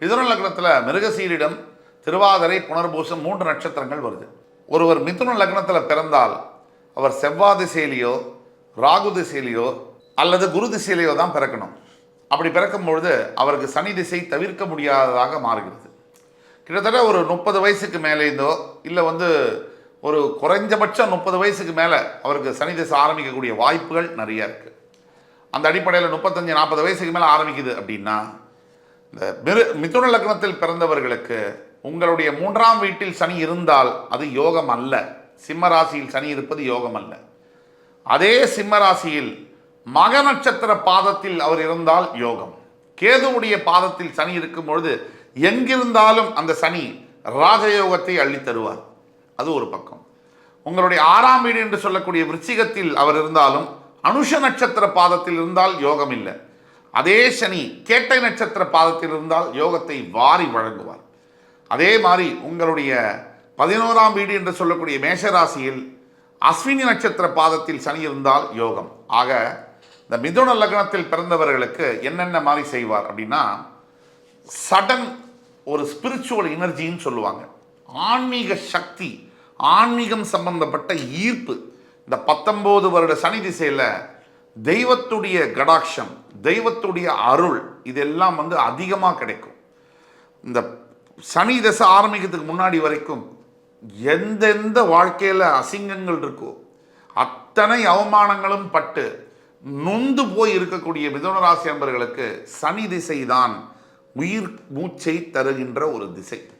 மிதுன லக்னத்தில் மிருகசீரிடம் திருவாதிரை புனர்பூசம் மூன்று நட்சத்திரங்கள் வருது. ஒருவர் மிதுன லக்னத்தில் பிறந்தால் அவர் செவ்வாய் திசையிலையோ ராகு திசையிலையோ அல்லது குரு திசையிலையோ தான் பிறக்கணும். அப்படி பிறக்கும் பொழுது அவருக்கு சனி திசை தவிர்க்க முடியாததாக மாறுகிறது. கிட்டத்தட்ட ஒரு முப்பது வயசுக்கு மேலேந்தோ இல்லை வந்து ஒரு குறைஞ்சபட்சம் முப்பது வயசுக்கு மேலே அவருக்கு சனி திசை ஆரம்பிக்கக்கூடிய வாய்ப்புகள் நிறையா இருக்குது அந்த அடிப்படையில் முப்பத்தஞ்சு நாற்பது வயசுக்கு மேலே ஆரம்பிக்குது அப்படின்னா இந்த மிரு மிதுன லக்னத்தில் பிறந்தவர்களுக்கு உங்களுடைய மூன்றாம் வீட்டில் சனி இருந்தால் அது யோகம் அல்ல. சிம்ம ராசியில் சனி இருப்பது யோகம் அல்ல. அதே சிம்ம ராசியில் மக நட்சத்திர பாதத்தில் அவர் இருந்தால் யோகம். கேதுவுடைய பாதத்தில் சனி இருக்கும் பொழுது எங்கிருந்தாலும் அந்த சனி ராஜயோகத்தை அள்ளி தருவார். அது ஒரு பக்கம். உங்களுடைய ஆறாம் வீடு என்று சொல்லக்கூடிய விருச்சிகத்தில் அவர் இருந்தாலும் அனுஷ நட்சத்திர பாதத்தில் இருந்தால் யோகம் இல்லை. அதே சனி கேட்டை நட்சத்திர பாதத்தில் இருந்தால் யோகத்தை வாரி வழங்குவார். அதே மாதிரி உங்களுடைய பதினோராம் வீடு என்று சொல்லக்கூடிய மேஷராசியில் அஸ்வினி நட்சத்திர பாதத்தில் சனி இருந்தால் யோகம். ஆக இந்த மிதுன லக்னத்தில் பிறந்தவர்களுக்கு என்னென்ன மாதிரி செய்வார் அப்படின்னா சடன் ஒரு ஸ்பிரிச்சுவல் எனர்ஜின்னு சொல்லுவாங்க. ஆன்மீக சக்தி ஆன்மீகம் சம்பந்தப்பட்ட ஈர்ப்பு. இந்த பத்தொம்போது வருட சனி திசையில் தெய்வத்துடைய கடாட்சம் தெய்வத்துடைய அருள் இதெல்லாம் வந்து அதிகமாக கிடைக்கும். இந்த சனி தசை ஆரம்பிக்கிறதுக்கு முன்னாடி வரைக்கும் எந்தெந்த வாழ்க்கையில் அசிங்கங்கள் இருக்கோ அத்தனை அவமானங்களும் பட்டு நொந்து போய் இருக்கக்கூடிய மிதுன ராசி அன்பர்களுக்கு சனி திசை தான் உயிர் மூச்சை தருகின்ற ஒரு திசை.